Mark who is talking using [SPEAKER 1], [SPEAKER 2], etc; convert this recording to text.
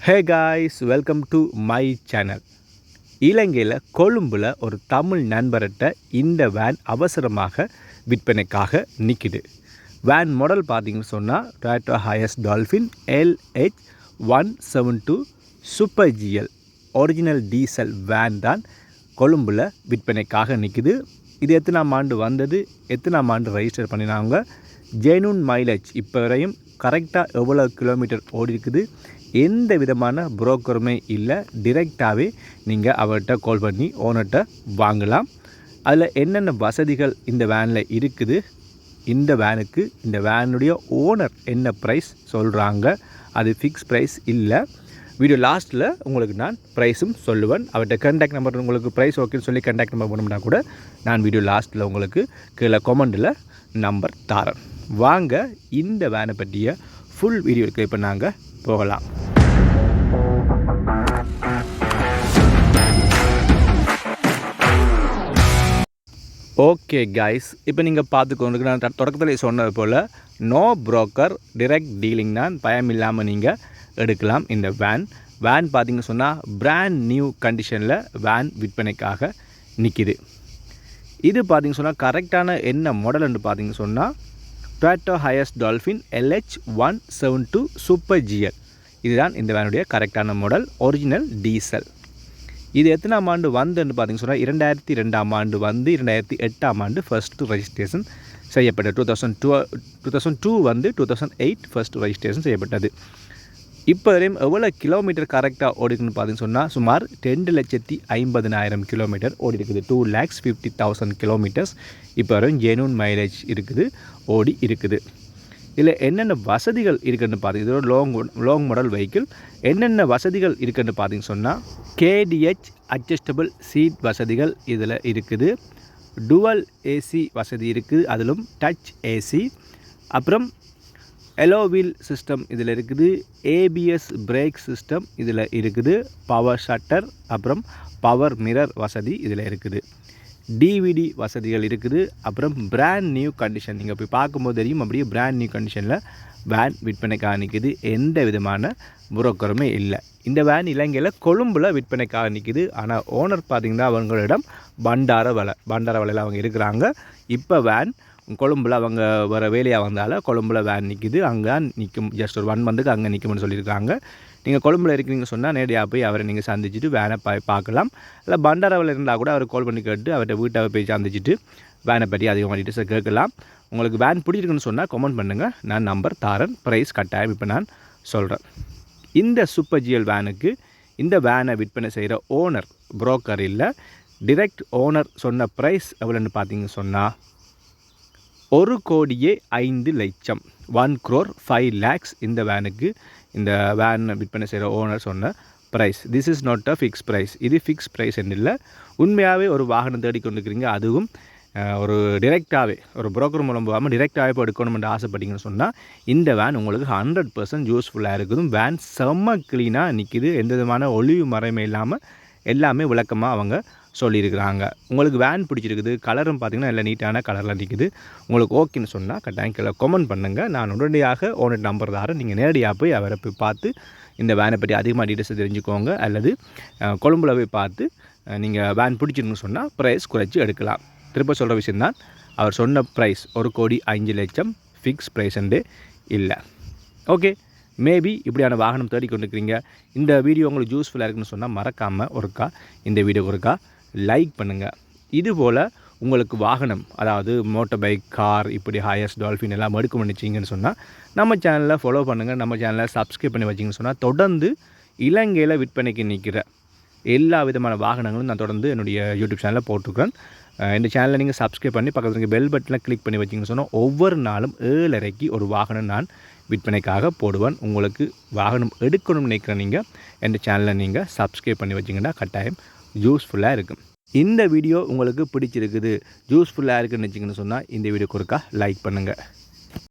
[SPEAKER 1] Hey guys welcome to my channel இலங்கையில் கொழும்பில் ஒரு தமிழ் நண்பர்கிட்ட இந்த வேன் அவசரமாக விற்பனைக்காக நிற்கிது வேன் மாடல் பார்த்தீங்கன்னு சொன்னால் Toyota Hiace Dolphin LH one seven two super GL original diesel van தான் கொழும்பில் விற்பனைக்காக நிற்கிது இது எத்தனாம் ஆண்டு வந்தது? எத்தனாம் ஆண்டு ரெஜிஸ்டர் பண்ணினாங்க? ஜெனூன் மைலேஜ் இப்போ வரையும் கரெக்டாக எவ்வளோ கிலோமீட்டர் ஓடி இருக்குது எந்த விதமான புரோக்கருமே இல்லை. டிரெக்டாகவே நீங்கள் அவர்கிட்ட கால் பண்ணி ஓனர்கிட்ட வாங்கலாம். அதில் என்னென்ன வசதிகள் இந்த வேனில் இருக்குது? இந்த வேனுக்கு இந்த வேனுடைய ஓனர் என்ன ப்ரைஸ் சொல்கிறாங்க அது ஃபிக்ஸ் ப்ரைஸ் இல்லை. வீடியோ லாஸ்ட்டில் உங்களுக்கு நான் ப்ரைஸும் சொல்லுவேன். அவர்கிட்ட கண்டாக்ட் நம்பர் உங்களுக்கு ப்ரைஸ் ஓகேன்னு சொல்லி கண்டாக்ட் நம்பர் பண்ணோம்னா கூட நான் வீடியோ லாஸ்ட்டில் உங்களுக்கு கீழே கொமெண்டில் நம்பர் தரேன் வாங்க இந்த வேனை பற்றிய ஃபுல் வீடியோ இப்போ நாங்கள் போகலாம். ஓகே கைஸ் இப்போ நீங்கள் பார்த்துக்கோங்க நான் தொடக்கத்தில் சொன்னது போல் நோ புரோக்கர் டிரெக்ட் டீலிங் தான் பயம் இல்லாமல் நீங்கள் எடுக்கலாம் இந்த வேன் வேன் பார்த்திங்க சொன்னால் பிராண்ட் நியூ கண்டிஷனில் வேன் விற்பனைக்காக நிற்கிது இது பார்த்திங்க சொன்னால் கரெக்டான என்ன மாடல்னு பார்த்தீங்க சொன்னால் Toyota Hiace Dolphin LH one seven two super GL இதுதான் இந்த வேனுடைய கரெக்டான மாடல் ஒரிஜினல் டீசல் இது எத்தனாம் ஆண்டு வந்துன்னு பார்த்தீங்கன்னு சொன்னால் இரண்டாயிரத்தி ரெண்டாம் ஆண்டு வந்து இரண்டாயிரத்தி எட்டாம் ஆண்டு ஃபஸ்ட்டு ரெஜிஸ்ட்ரேஷன் செய்யப்பட்டது. Two thousand two two thousand two வந்து two thousand eight first registration செய்யப்பட்டது. இப்போ வரையும் எவ்வளோ கிலோமீட்டர் கரெக்டாக ஓடிக்குன்னு பார்த்தீங்கன்னு சொன்னால் சுமார் ரெண்டு லட்சத்தி ஐம்பதுனாயிரம் கிலோமீட்டர் ஓடி இருக்குது two lakhs fifty thousand kilometres இப்போ வரையும் ஜெனூன் மைலேஜ் இருக்குது ஓடி இருக்குது. இதில் என்னென்ன வசதிகள் இருக்குன்னு பார்த்தீங்க இதோட லாங் லாங் மாடல் வெஹிக்கிள் என்னென்ன வசதிகள் இருக்குன்னு பார்த்தீங்கன்னு சொன்னால் கேடிஹெச் அட்ஜஸ்டபிள் சீட் வசதிகள் இதில் இருக்குது. டுவல் ஏசி வசதி இருக்குது. அதிலும் டச் ஏசி அப்புறம் எலோவீல் சிஸ்டம் இதில் இருக்குது. ஏபிஎஸ் பிரேக் சிஸ்டம் இதில் இருக்குது. பவர் ஷட்டர் அப்புறம் பவர் மிரர் வசதி இதில் இருக்குது. டிவிடி வசதிகள் இருக்குது. அப்புறம் பிராண்ட் நியூ கண்டிஷன் நீங்கள் போய் பார்க்கும்போது தெரியும் அப்படியே பிராண்ட் நியூ கண்டிஷனில் வேன் விற்பனைக்காக நிற்கிது எந்த விதமான புரோக்கருமே இல்லை. இந்த வேன் இலங்கையில் கொழும்பில் விற்பனைக்காக நிற்கிது ஆனால் ஓனர் பார்த்திங்கன்னா அவங்களிடம் பண்டார வலை பண்டார வலையில் அவங்க இருக்கிறாங்க. இப்போ வேன் கொழும்பில் அவங்க வர வேலையாக வந்தால் கொழும்பில் வேன் நிற்கிது அங்கே நிற்கும் ஜஸ்ட் ஒரு ஒன் மந்த்துக்கு அங்கே நிற்கும்னு சொல்லியிருக்காங்க. நீங்கள் கொழும்பில் இருக்கிறீங்க சொன்னால் நேரடியாக போய் அவரை நீங்கள் சந்திச்சுட்டு வேனை பா பார்க்கலாம். இல்லை பண்டாராவில் இருந்தால் கூட அவர் கால் பண்ணி கேட்டு அவர்கிட்ட வீட்டை போய் சந்திச்சுட்டு வேனை பற்றி அதிகமாக டீட்டெயில்ஸை கேட்கலாம். உங்களுக்கு வேன் பிடிச்சிருக்குன்னு சொன்னால் கமெண்ட் பண்ணுங்கள் நான் நம்பர் தாரன். ப்ரைஸ் கட்டாயம் இப்போ நான் சொல்கிறேன் இந்த சூப்பர் ஜிஎல் வேனுக்கு இந்த வேனை விற்பனை செய்கிற ஓனர் புரோக்கர் இல்லை டிரெக்ட் ஓனர் சொன்ன ப்ரைஸ் எவ்வளோன்னு பார்த்தீங்க சொன்னால் ஒரு கோடியே ஐந்து லட்சம். ஒன் க்ரோர் ஃபைவ் லேக்ஸ் இந்த வேனுக்கு இந்த வேன் விற்பனை செய்கிற ஓனர் சொன்ன price this is not a fix price இது ஃபிக்ஸ் ப்ரைஸ் இல்லை உண்மையாகவே ஒரு வாகனம் தேடிக்கொண்டுருக்கிறீங்க அதுவும் ஒரு டிரெக்டாகவே ஒரு புரோக்கர் மூலம் போகாமல் டிரெக்டாகவே இப்போ எடுக்கணும்னு ஆசைப்பட்டீங்கன்னு சொன்னால் இந்த வேன் உங்களுக்கு ஹண்ட்ரட் பர்சன்ட் யூஸ்ஃபுல்லாக இருக்குது வேன் செம்ம க்ளீனாக நிற்கிது எந்த விதமான ஒளிவு மறைமை இல்லாமல் எல்லாமே விளக்கமாக அவங்க சொல்லியிருக்கிறாங்க. உங்களுக்கு வேன் பிடிச்சிருக்குது கலரும் பார்த்திங்கன்னா எல்லாம் நீட்டான கலரில் நிற்குது உங்களுக்கு ஓகேன்னு சொன்னால் கட்டாயம் கீழே கமெண்ட் பண்ணுங்கள் நான் உடனடியாக ஓனர் நம்பர் தாரேன் நீங்கள் நேரடியாக போய் அவரை போய் பார்த்து இந்த வேனை பற்றி அதிகமாக டீட்டெயில்ஸ் தெரிஞ்சுக்கோங்க. அல்லது கொழும்புல போய் பார்த்து நீங்கள் வேன் பிடிச்சிருன்னு சொன்னால் ப்ரைஸ் குறைச்சி எடுக்கலாம். திரும்ப சொல்கிற விஷயந்தான் அவர் சொன்ன ப்ரைஸ் ஒரு கோடி அஞ்சு லட்சம் ஃபிக்ஸ் ப்ரைஸ்ண்டே இல்லை. ஓகே மேபி இப்படியான வாகனம் தேடிக்கொண்டிருக்கிறீங்க. இந்த வீடியோ உங்களுக்கு யூஸ்ஃபுல்லாக இருக்குன்னு சொன்னால் மறக்காமல் ஒருக்கா இந்த வீடியோ ஒருக்கா லைக் பண்ணுங்கள் இதுபோல் உங்களுக்கு வாகனம் அதாவது மோட்டர் பைக் கார் இப்படி ஹையஸ்ட் டால்ஃபின் எல்லாம் எடுக்க பண்ணிச்சிங்கன்னு சொன்னால் நம்ம சேனலில் ஃபாலோ பண்ணுங்கள் நம்ம சேனலில் சப்ஸ்கிரைப் பண்ணி வச்சிங்கன்னு சொன்னால் தொடர்ந்து இலங்கையில் விற்பனைக்கு நிற்கிற எல்லா விதமான வாகனங்களும் நான் தொடர்ந்து என்னுடைய யூடியூப் சேனலில் போட்டிருக்கிறேன். இந்த சேனலை நீங்கள் சப்ஸ்கிரைப் பண்ணி பக்கத்தில் இருக்க பெல் பட்டனில் கிளிக் பண்ணி வச்சிங்கன்னு சொன்னால் ஒவ்வொரு நாளும் ஏழரைக்கு ஒரு வாகனம் நான் விற்பனைக்காக போடுவேன். உங்களுக்கு வாகனம் எடுக்கணும்னு நினைக்கிற நீங்கள் எந்த சேனலை நீங்கள் சப்ஸ்கிரைப் பண்ணி வச்சிங்கன்னா கட்டாயம் யூஸ்ஃபுல்லாக இருக்கும். இந்த வீடியோ உங்களுக்கு பிடிச்சிருக்குது யூஸ்ஃபுல்லாக இருக்குன்னு வச்சிங்கன்னு சொன்னால் இந்த வீடியோ கொடுக்கா லைக் பண்ணுங்கள்